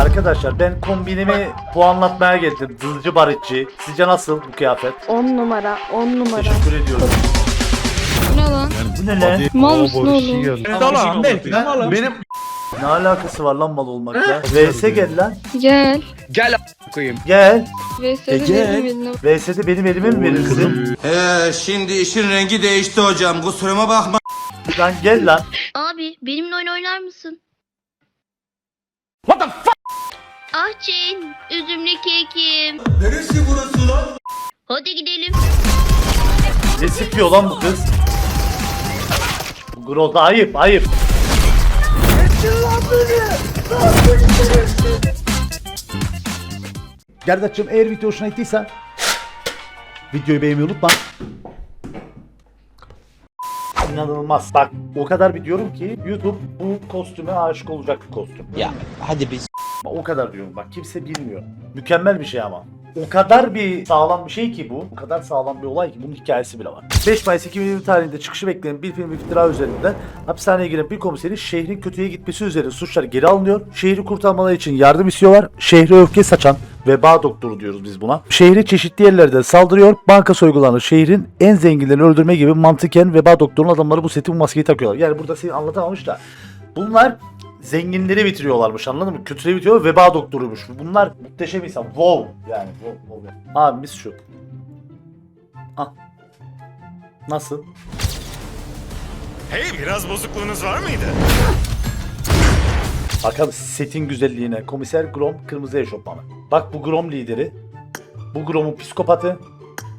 Arkadaşlar ben kombinimi puanlatmaya geldim. Dızcı barışçı. Sizce nasıl bu kıyafet? 10 numara, 10 numara. Teşekkür ediyorum. Bu ne lan? Bu ne lan? Mal mısın oğlum? Belki. Benim Ne alakası var lan mal olmakla? VS gel lan. Gel. Gel a- koyayım. Gel. VS'de Gel. benim eline. VS'de benim elime mi verirsin? Ee, şimdi işin rengi değişti hocam. Kusuruma bakma. Lan gel lan. Abi benimle oyun oynar mısın? What the fuck? Ah Jane, üzümlü kekim. Neresi burası lan? Hadi gidelim. Ne sıkıyor lan bu kız? Bu Grozda ayıp ayıp. Gerdaç'cığım eğer video hoşuna gittiyse videoyu beğenmeyi unutma. İnanılmaz. Bak o kadar biliyorum ki YouTube bu kostüme aşık olacak bir kostüm. ya hadi biz. O kadar diyorum bak kimse bilmiyor. Mükemmel bir şey ama. O kadar bir sağlam bir şey ki bu. O kadar sağlam bir olay ki bunun hikayesi bile var. 5 Mayıs 2020 tarihinde çıkışı beklenen bir film iftira üzerinden hapishaneye giren bir komiserin şehrin kötüye gitmesi üzerine suçlar geri alınıyor. Şehri kurtarmaları için yardım istiyorlar. Şehre öfke saçan veba doktoru diyoruz biz buna. Şehri çeşitli yerlerden saldırıyor. Banka soygulanır. Şehrin en zenginlerini öldürme gibi mantıken veba doktorun adamları bu seti bu maskeyi takıyorlar. Yani burada seni anlatamamış da bunlar zenginleri bitiriyorlarmış anladın mı? Kötüleri bitiriyor veba doktoruymuş. Bunlar muhteşem insan. Wow yani. Wow, wow. Abimiz şu. Ah. Nasıl? Hey biraz bozukluğunuz var mıydı? Bakalım setin güzelliğine. Komiser Grom kırmızı eşofmanı. Bak bu Grom lideri. Bu Grom'un psikopatı.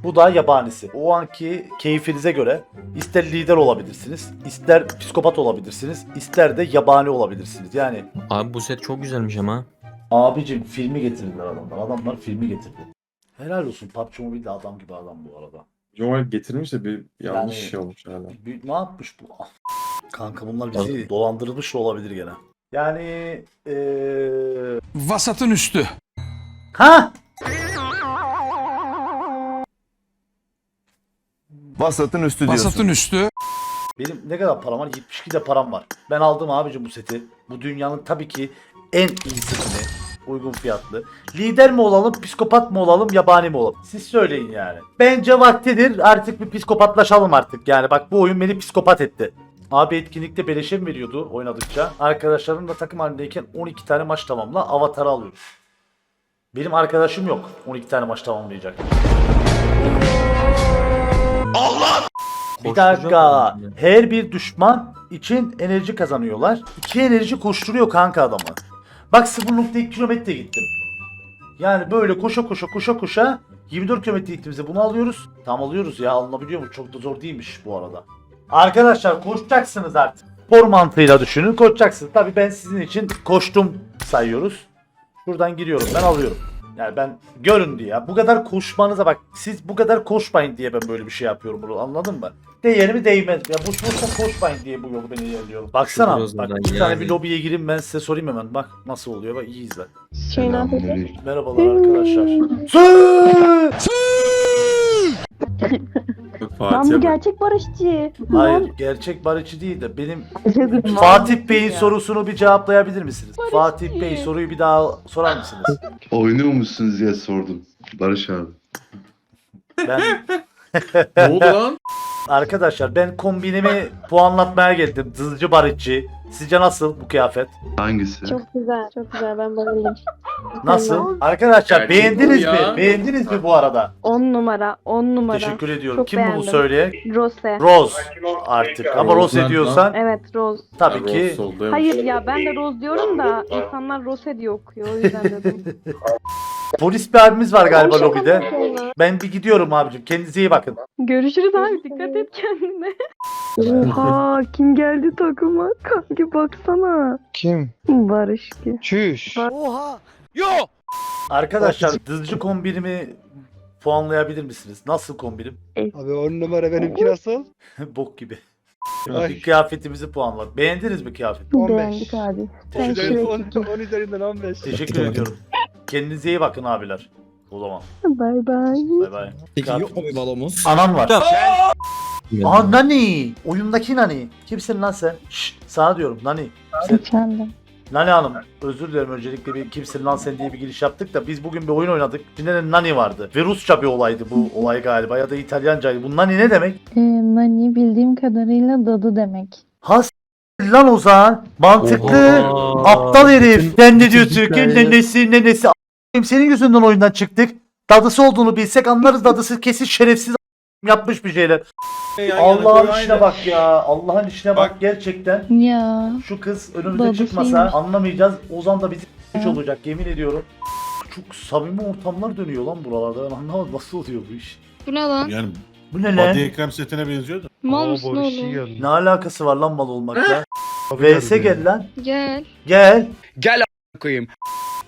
Bu da yabanisi. O anki keyfinize göre ister lider olabilirsiniz, ister psikopat olabilirsiniz, ister de yabani olabilirsiniz. Yani Abi bu set çok güzelmiş ama. Abicim filmi getirdiler adamlar. Adamlar filmi getirdi. Helal olsun. PUBG Mobile de adam gibi adam bu arada. Joel getirmiş de bir yanlış Yani- şey olmuş hala. Bir- ne yapmış bu? Ah, Kanka bunlar bizi dolandırmış da olabilir gene. Yani eee... Vasatın üstü. Ha! Vasatın üstü diyorsun. Vasatın üstü. Benim ne kadar param var? 72 de param var. Ben aldım abicim bu seti. Bu dünyanın tabii ki en iyi setini. Uygun fiyatlı. Lider mi olalım, psikopat mı olalım, yabani mi olalım? Siz söyleyin yani. Bence vaktidir artık bir psikopatlaşalım artık. Yani bak bu oyun beni psikopat etti. Abi etkinlikte beleşe mi veriyordu oynadıkça? Arkadaşlarımla takım halindeyken 12 tane maç tamamla avatarı alıyoruz. Benim arkadaşım yok 12 tane maç tamamlayacak. Bir dakika. Her bir düşman için enerji kazanıyorlar. İki enerji koşturuyor kanka adamı. Bak 0.2 kilometre gittim. Yani böyle koşa koşa koşa koşa 24 kilometre gittiğimizde bunu alıyoruz. Tam alıyoruz ya alınabiliyor mu? Çok da zor değilmiş bu arada. Arkadaşlar koşacaksınız artık. Spor mantığıyla düşünün koşacaksınız. Tabii ben sizin için koştum sayıyoruz. Buradan giriyorum ben alıyorum. Yani ben görün diye. Bu kadar koşmanıza bak. Siz bu kadar koşmayın diye ben böyle bir şey yapıyorum bunu anladın mı? Değer mi değmez. Ya boş boşuna koşmayın diye bu yolu ben ilerliyorum. Baksana bak bir tane yani. bir lobiye gireyim ben size sorayım hemen. Bak nasıl oluyor bak iyi izle. Şey? Merhabalar arkadaşlar. Sü! Bak Lan Fatih'e bu bak. gerçek barışçı. Hayır gerçek barışçı değil de benim Lan. Fatih Bey'in sorusunu bir cevaplayabilir misiniz? Fatih Bey soruyu bir daha sorar mısınız? Oynuyor musunuz diye sordum. Barış abi. Ben Ne oldu lan? arkadaşlar ben kombinimi puanlatmaya geldim. Dızcı barışçı. Sizce nasıl bu kıyafet? Hangisi? Çok güzel, çok güzel. Ben bayıldım. Nasıl? Arkadaşlar Gerçek beğendiniz bu ya. mi? Beğendiniz mi bu arada? 10 numara, 10 numara. Teşekkür ediyorum. Çok Kim bu beğendim. söyleyen? Rose. Rose artık. Ama Rose diyorsan Evet Rose. tabii ki. Hayır ya ben de Rose diyorum da insanlar Rose diye okuyor o yüzden dedim. polis bir abimiz var galiba lobide. Ben bir gidiyorum abicim. Kendinize iyi bakın. Görüşürüz abi dikkat et kendine. Oha kim geldi takıma? Kanki baksana. Kim? Barış ki. Çüş. Oha. Yo. Arkadaşlar dızcı kombinimi puanlayabilir misiniz? Nasıl kombinim? Abi on numara benimki nasıl? Bok gibi. Ay. Kıyafetimizi puanlar. Beğendiniz mi kıyafeti? 15. Beğendik abi. Teşekkür, ederim. 10, 10 üzerinden 15. teşekkür ediyorum. Kendinize iyi bakın abiler. O zaman. Bay bay. Bay bay. Peki yok mu bir balomuz? Anam var. Yani. Aa Nani. Oyundaki Nani. Kimsin lan sen? Şşt, sana diyorum Nani. Sen Efendim. Nani Hanım özür dilerim öncelikle bir kimsin lan sen diye bir giriş yaptık da biz bugün bir oyun oynadık. İçinde de Nani vardı. Ve Rusça bir olaydı bu olay galiba ya da İtalyancaydı. Bu Nani ne demek? Ee, nani bildiğim kadarıyla dadı demek. Ha s- lan Ozan. Mantıklı. Oha. Aptal herif. Sen ne diyorsun? hikaye. Nenesi nenesi. A**ayım, Senin yüzünden oyundan çıktık. Dadısı olduğunu bilsek anlarız dadısı kesin şerefsiz yapmış bir şeyler. Allah'ın işine bak ya. Allah'ın işine bak gerçekten. Ya. Şu kız önümüze Babasıymış. çıkmasa anlamayacağız. Ozan da bizi hiç olacak yemin ediyorum. Çok samimi ortamlar dönüyor lan buralarda. Ben anlamadım nasıl oluyor bu iş. Bu ne lan? Yani Bu ne lan? body ekrem setine benziyordu. Mal Aa, mısın oğlum? Ne alakası var lan mal olmakla? VS gel lan. Gel. Gel. Gel a** koyayım.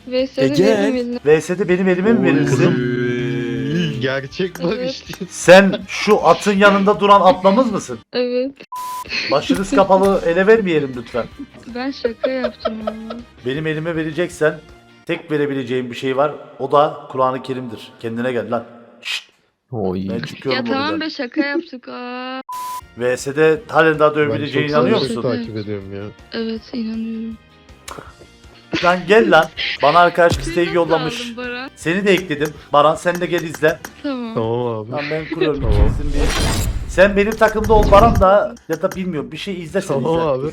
VS'de Ece. benim eline. VS'de benim elime mi verirsin? Gerçek Evet. işte. Sen şu atın yanında duran atlamız mısın? Evet. Başınız kapalı ele vermeyelim lütfen. Ben şaka yaptım ama. Benim elime vereceksen tek verebileceğim bir şey var. O da Kur'an-ı Kerim'dir. Kendine gel lan. Şşt. Oy. Ben çıkıyorum Ya tamam be şaka yaptık. Aa. VS'de halen daha dövebileceğine inanıyor musun? takip ediyorum ya. Evet inanıyorum. Lan gel lan. Bana arkadaş isteği Nasıl yollamış. aldın? Seni de ekledim. Baran sen de gel izle. Tamam. Tamam abi. Lan ben kuruyorum Tamam. ikinizin diye. Sen benim takımda ol Baran da ya da bilmiyorum bir şey izle sen Tamam izle. abi.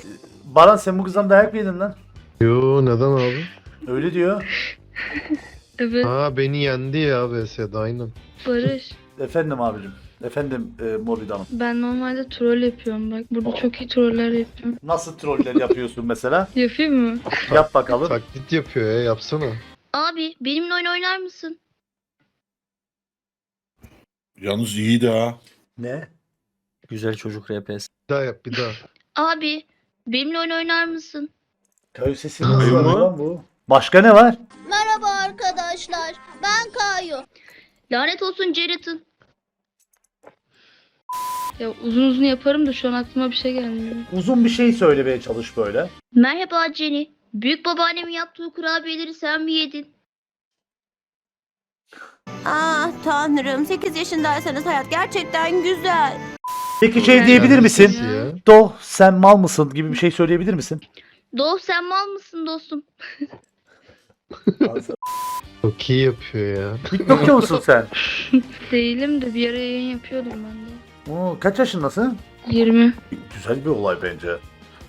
Baran sen bu kızdan dayak mı yedin lan? Yo neden abi? Öyle diyor. Evet Ha beni yendi ya VS'de aynen. Barış. Efendim abicim. Efendim e, Morbid Hanım. Ben normalde troll yapıyorum bak. Burada çok iyi troller yapıyorum. Nasıl troller yapıyorsun mesela? Yapayım mı? Yap bakalım. Taklit yapıyor ya yapsana. Abi benimle oyun oynar mısın? Yalnız iyiydi ha. Ne? Güzel çocuk RPS. Bir daha yap bir daha. Abi benimle oyun oynar mısın? Köy sesi nasıl lan bu? Başka ne var? Merhaba arkadaşlar. Ben Kayu. Lanet olsun Jared'ın. Ya uzun uzun yaparım da şu an aklıma bir şey gelmiyor. Uzun bir şey söylemeye çalış böyle. Merhaba Jenny. Büyük babaannemin yaptığı kurabiyeleri sen mi yedin? Ah tanrım 8 yaşındaysanız hayat gerçekten güzel. Peki şey diyebilir misin? sesi ya. Do sen mal mısın gibi bir şey söyleyebilir misin? Doğ sen mal mısın dostum? Çok iyi yapıyor ya. TikTokçu musun sen? Değilim de bir ara yayın yapıyordum ben de. Oo, kaç yaşındasın? 20. Güzel bir olay bence.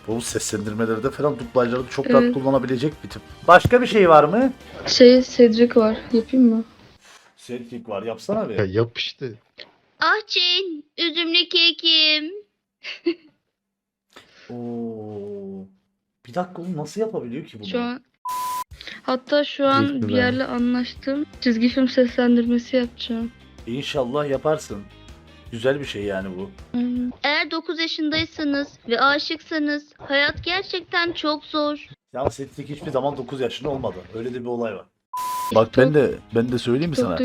Bu seslendirmelerde falan dublayları çok Evet. rahat kullanabilecek bir tip. Başka bir şey var mı? Şey Cedric var. Yapayım mı? Setlik var yapsana Ya bir. yap işte. Ah Jane, üzümlü kekim. Oo. Bir dakika oğlum nasıl yapabiliyor ki bunu? Şu an Hatta şu an Teşekkürler. bir yerle anlaştım. Çizgi film seslendirmesi yapacağım. İnşallah yaparsın. Güzel bir şey yani bu. Aynen. Eğer 9 yaşındaysanız ve aşıksanız hayat gerçekten çok zor. Ya Setlik hiçbir zaman 9 yaşında olmadı. Öyle de bir olay var. Bak ben de ben de söyleyeyim mi sana?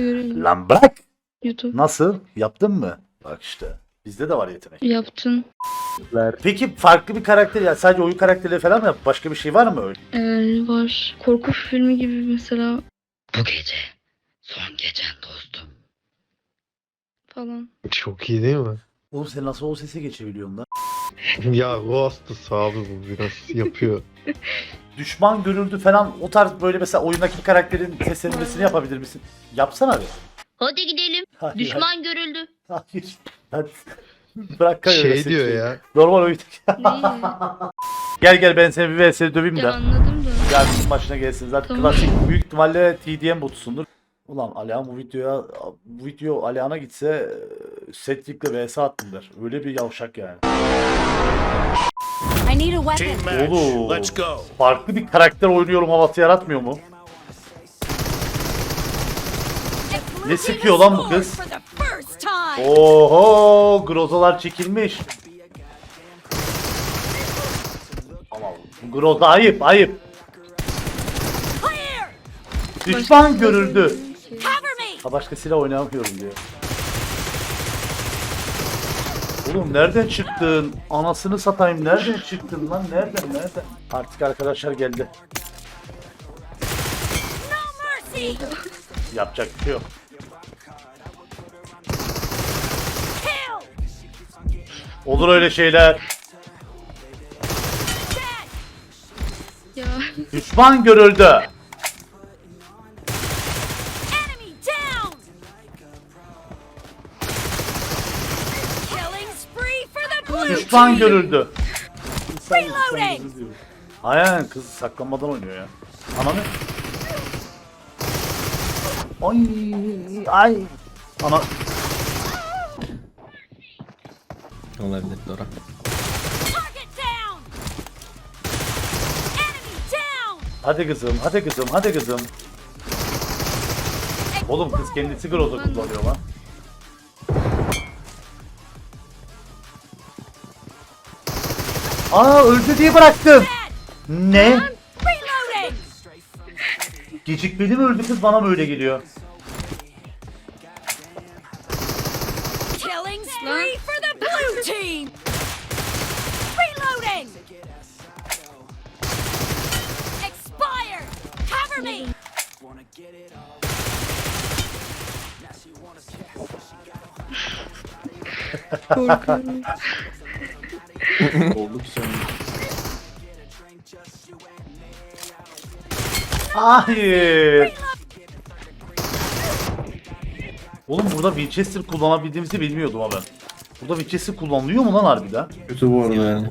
Lan bırak. YouTube. Nasıl? Yaptın mı? Bak işte. Bizde de var yetenek. Yaptın. Peki farklı bir karakter ya sadece oyun karakterleri falan mı yap? Başka bir şey var mı öyle? Ee, var. Korku filmi gibi mesela. Bu gece son gecen dostum. Falan. Çok iyi değil mi? Oğlum sen nasıl o sese geçebiliyorsun lan? ya hastası abi bu biraz yapıyor. Düşman görüldü falan o tarz böyle mesela oyundaki karakterin seslenmesini yapabilir misin? Yapsana bir. Hadi gidelim. Hayır, Düşman görüldü. Hayır. Hadi. Bırak kay öyle şey diyor ya. Normal oyun. Gel gel ben seni bir vs döveyim ya de. anladım da. Gel bizim başına gelsin. Zaten Tamam. klasik büyük ihtimalle TDM botusundur. Ulan Alihan bu videoya bu video Alihan'a gitse e, setlikle vs attım der. Öyle bir yavşak yani. I need a weapon. Oğlum. Farklı bir karakter oynuyorum havası yaratmıyor mu? Ne sıkıyor lan bu kız? Oho, grozalar çekilmiş. Ama groza ayıp, ayıp. Düşman görüldü. Ha başka silah oynamıyorum diyor. Oğlum nereden çıktın? Anasını satayım nereden çıktın lan? Nereden nereden? Artık arkadaşlar geldi. Yapacak bir şey yok. Olur öyle şeyler. Düşman görüldü. Düşman görüldü. Aynen kız saklanmadan oynuyor ya. Ananı. Ay ay. Ana Olabilir Dora. hadi kızım hadi kızım hadi kızım. Oğlum kız kendisi groza kullanıyor lan. Aa öldü diye bıraktım. Ne? Gecikmeli mi öldü kız bana mı öyle geliyor? Korkuyorum. Hayır. Oğlum burada Winchester kullanabildiğimizi bilmiyordum ha ben. Burada Winchester kullanılıyor mu lan harbiden? Kötü bu arada yani.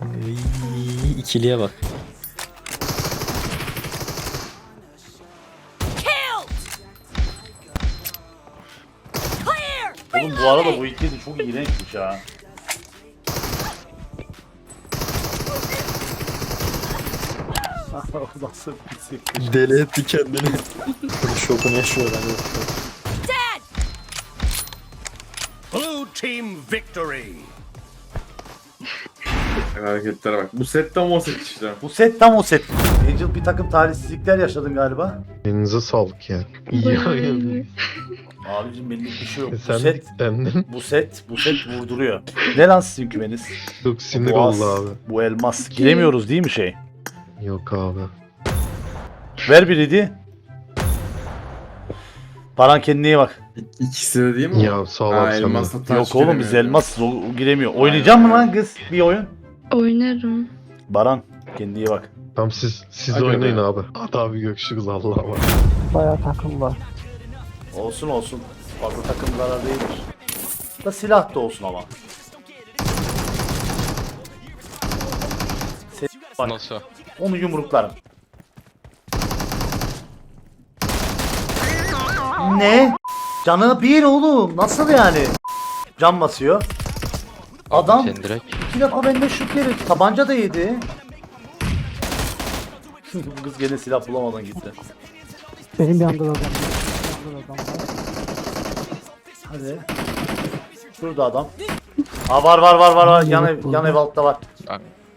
Ay, İkiliye bak. Oğlum bu arada bu ikili de çok iğrençmiş ha. Nasıl bir pislik. Deli etti kendini. Şokunu yaşıyor hani. Blue team victory. Hareketlere bak. Bu set tam o set işte. Bu set tam o set. Angel bir takım talihsizlikler yaşadın galiba. Elinize sağlık ya. İyi yani. Abicim benimle bir şey yok. Bu Sen set, bu set, bu set vurduruyor. Ne lan sizin kümeniz? çok sinir Boğaz, oldu abi. Bu elmas. Giremiyoruz değil mi şey? Yok abi. Ver bir idi. Baran kendine iyi bak. İkisi de değil mi? Ya sağ ol Ha, abi sen de. elmasla taş Yok oğlum biz giremiyor. elmas giremiyor. Oynayacak mı lan kız bir oyun? Oynarım. Baran kendine iyi bak. Tamam siz siz Hadi oynayın be. abi. Hadi abi görüşürüz Allah'a emanet. Bayağı takım var. Olsun olsun. Fazla takımlara değildir. Da silah da olsun ama. Se- bak, Nasıl? Onu yumruklarım. Ne? Canı bir oğlum. Nasıl yani? Can basıyor. Adam Sen direkt. iki defa benden şut yedi. Tabanca da yedi. Bu kız gene silah bulamadan gitti. Benim bir anda da Hadi. Şurada adam. Ha var var var var var. Yan ev, yan ev altta var.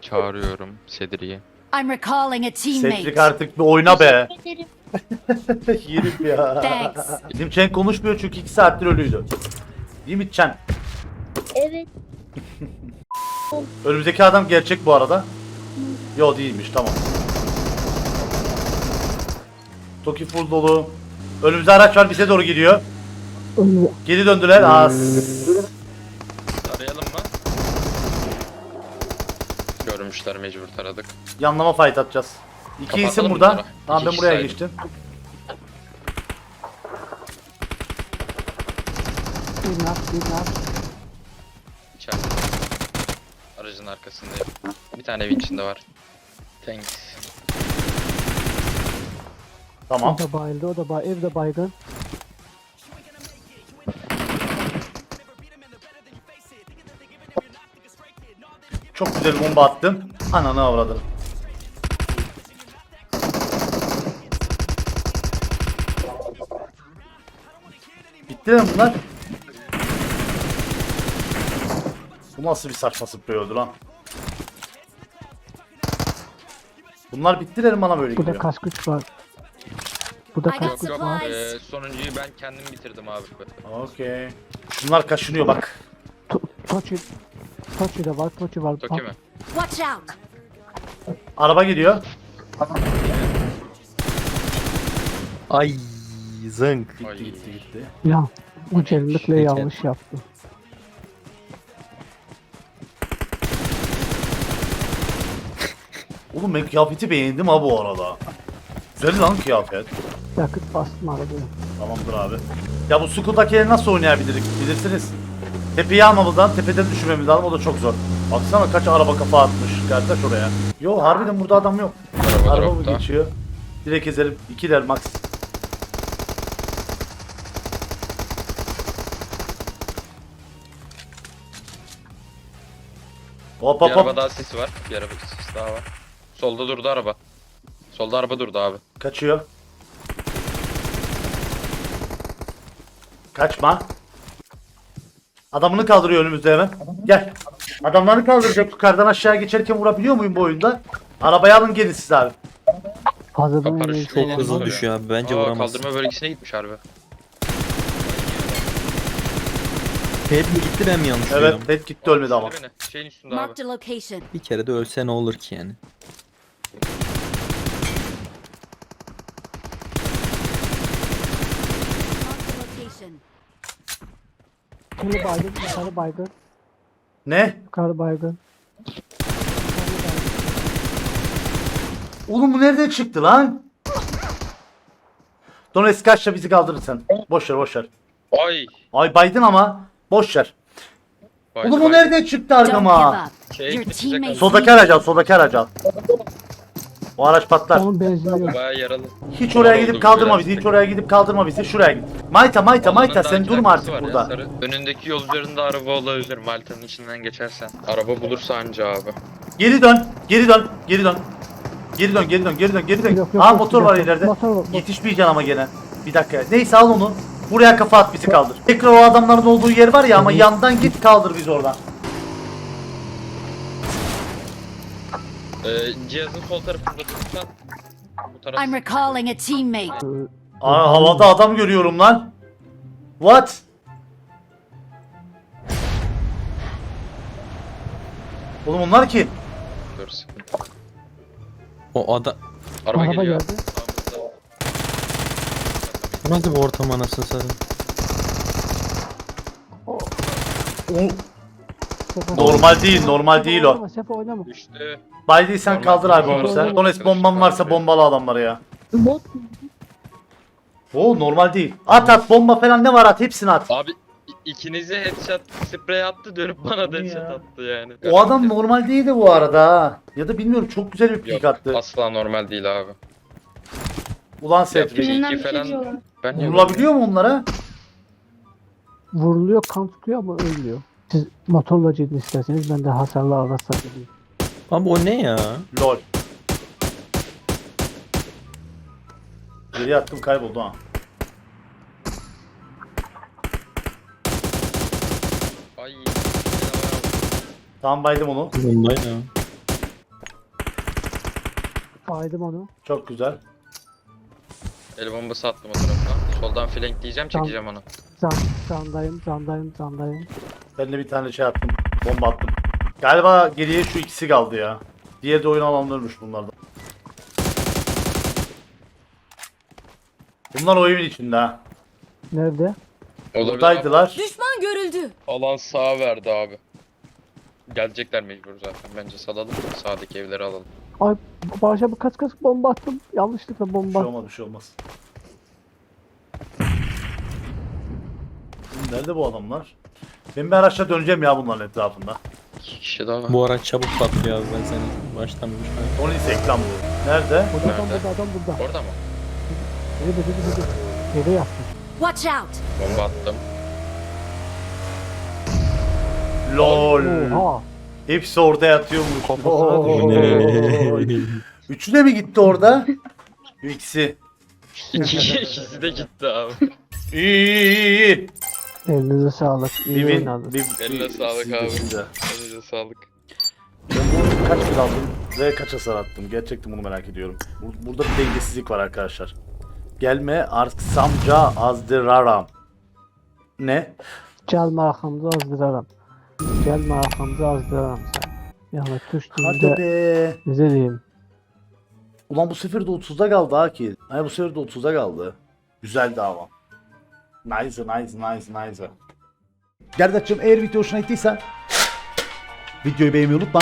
Çağırıyorum Sedri'yi. I'm recalling a Setrik artık bir oyna be. Ederim. Yerim ya. Thanks. Bizim Chen konuşmuyor çünkü 2 saattir ölüydü. Değil mi Chen? Evet. Önümüzdeki adam gerçek bu arada. Yo değilmiş tamam. Toki full dolu. Önümüzde araç var bize doğru gidiyor. Geri döndüler. As. Arayalım mı? Görmüşler mecbur taradık. Yanlama fight atacağız. İki Kapatalım isim burada. bunları? Tamam İki ben kişi buraya saydım. geçtim. İçeride. Aracın arkasındayım. Bir tane evin içinde var. Thanks. Tamam. da bayıldı, o da bay evde baygın. Çok güzel bomba attım. Ananı avradım. Bitti mi bunlar? Bu nasıl bir saçma sprey oldu lan? Bunlar bittiler bana böyle gidiyor? kask güç var. Burada got kask güç var. supplies. Ee, sonuncuyu ben kendim bitirdim abi. Okey. Şunlar kaşınıyor bak. Toçi. Toçi de var, Toçi var. Toki mi? Watch out. Araba gidiyor. Ay zınk. Gitti Ay. gitti gitti. Ya bu cellikle yanlış yaptı. Oğlum ben kıyafeti beğendim ha bu arada. Güzel lan kıyafet. Yakıt bastım arabaya. Tamamdır abi. Ya bu Skull'dakileri nasıl oynayabiliriz bilirsiniz. Tepeyi almamızdan tepeden düşürmemiz lazım o da çok zor. Baksana kaç araba kafa atmış kardeş oraya. Yo harbiden burada adam yok. Araba, mı geçiyor? Direkt ezelim. İkiler max. Hop Bir hop araba hop. daha sesi var. Bir araba sesi daha var. Solda durdu araba. Solda araba durdu abi. Kaçıyor. Kaçma. Adamını kaldırıyor önümüzde hemen. Gel. Adamlarını kaldıracak. Yukarıdan aşağı geçerken vurabiliyor muyum bu oyunda? Arabayı alın gelin siz abi. Yemeği Çok hızlı kullanmam. düşüyor abi. Bence Aa, kaldırma bölgesine gitmiş harbi. Hep mi gitti ben mi yanlış Evet, net gitti ölmedi ama. Beni. Şeyin üstünde abi. Marked a location. Bir kere de ölse ne olur ki yani. Marked a location. Yukarı baygın, yukarı baygın, Ne? yukarı baygın. Oğlum bu nereden çıktı lan? Dones kaçla bizi kaldırırsan. Boş ver boş ver. Ay. Ay baydın ama. Boş ver. Oğlum o nereden çıktı arkama? kaldı. Soldaki aracı al, soldaki aracı al. O araç patlar. Onun benzini yok. Bayağı yaralı. Hiç oraya gidip kaldırma bizi, hiç oraya gidip kaldırma bizi. Şuraya git. Mayta, Mayta, Mayta sen durma artık burada. Önündeki yol üzerinde araba olabilir. Malta'nın içinden geçersen. Araba bulursa anca abi. Geri dön, geri dön, geri dön. Geri dön, geri dön, geri dön, geri dön. Yok, yok, Aa yok, motor yok, var yok. ileride. Motor motor. Yetişmeyeceksin ama gene. Bir dakika. Neyse al onu. Buraya kafa at bizi kaldır. Tekrar o adamların olduğu yer var ya ama yandan git kaldır bizi oradan. Ee, cihazın sol tarafında durursan bu taraf. I'm recalling a teammate. Aa havada adam görüyorum lan. What? Oğlum onlar kim? Dur, sıkıntı. O adam... Araba, Araba geliyor. geldi. Sağımızda. Bu nasıl bir ortam anasını satayım. Normal değil, normal değil o. Oynama, Sefa oynama. Düştü. Normal kaldır abi onu sen. Dones bomban varsa bombalı adamları ya. Bot Oo normal değil. At at bomba falan ne var at hepsini at. Abi i- ikinize headshot sprey attı dönüp bana da Ya. headshot attı yani. O adam normal değildi bu arada ha. Ya da bilmiyorum çok güzel bir pik Yok attı. asla normal değil abi. Ulan Ya, Sedri. bir iki falan ben yok. Vurulabiliyor mu onlara? vuruluyor, kan tutuyor ama ölmüyor. Siz motorla gidin isterseniz ben de hasarlı arasa gideyim. Abi o ne ya? Lol. Geri attım kayboldu ha. Ay. Tamam baydım onu. Bunda ya. Baydım onu. Çok güzel. El bombası attım o tarafa. Soldan flank diyeceğim Tamam. çekeceğim onu. Can, candayım, candayım, candayım. Ben de bir tane şey attım. Bomba attım. Galiba geriye şu ikisi kaldı ya. Diğeri de oyun alanlarmış bunlardan. Bunlar oyun içinde ha. Nerede? Olabilir abi. Buradaydılar. Düşman görüldü. Alan sağa verdi abi. Gelecekler mecbur zaten. Bence salalım. Sağdaki evleri alalım. Ay Barış'a bir kaç kaç bomba attım. Yanlışlıkla Bir bomba şey olmaz bir şey olmaz. Nerede bu adamlar? Ben bir araçla döneceğim ya bunların etrafında. İki kişi daha var. Bu araç çabuk patlıyor abi ben seni baştan bir ise ekran bu. Nerede? Burada adam Nerede? burada adam burada. Orada mı? Dedi dedi dedi. Yere yaptı. Watch out. Bomba attım. LOL. Oha. Hepsi orada yatıyormuş. Kafasına Oy. Üçü de mi gitti orada? İkisi. İki ikisi de gitti abi. İyi iyi iyi. Elinize sağlık. İyi Bir win. oynadınız. Bir, Eline sağlık abi. Elinize sağlık. Ben bunu kaç kill aldım ve kaç hasar attım? Gerçekten bunu merak ediyorum. Bur- Burada bir dengesizlik var arkadaşlar. Gelme arsamca azdıraram. Ne? Gelme arkamda azdıraram. Gelme arkamda azdıraram sen. Yani Türk Hadi be. ne diyeyim? Ulan bu sefer de 30'da kaldı ha ki. Ay bu sefer de 30'da kaldı. Güzeldi ama. Nice nice nice nice. Gerdaç'cığım eğer video hoşuna gittiyse videoyu beğenmeyi unutma.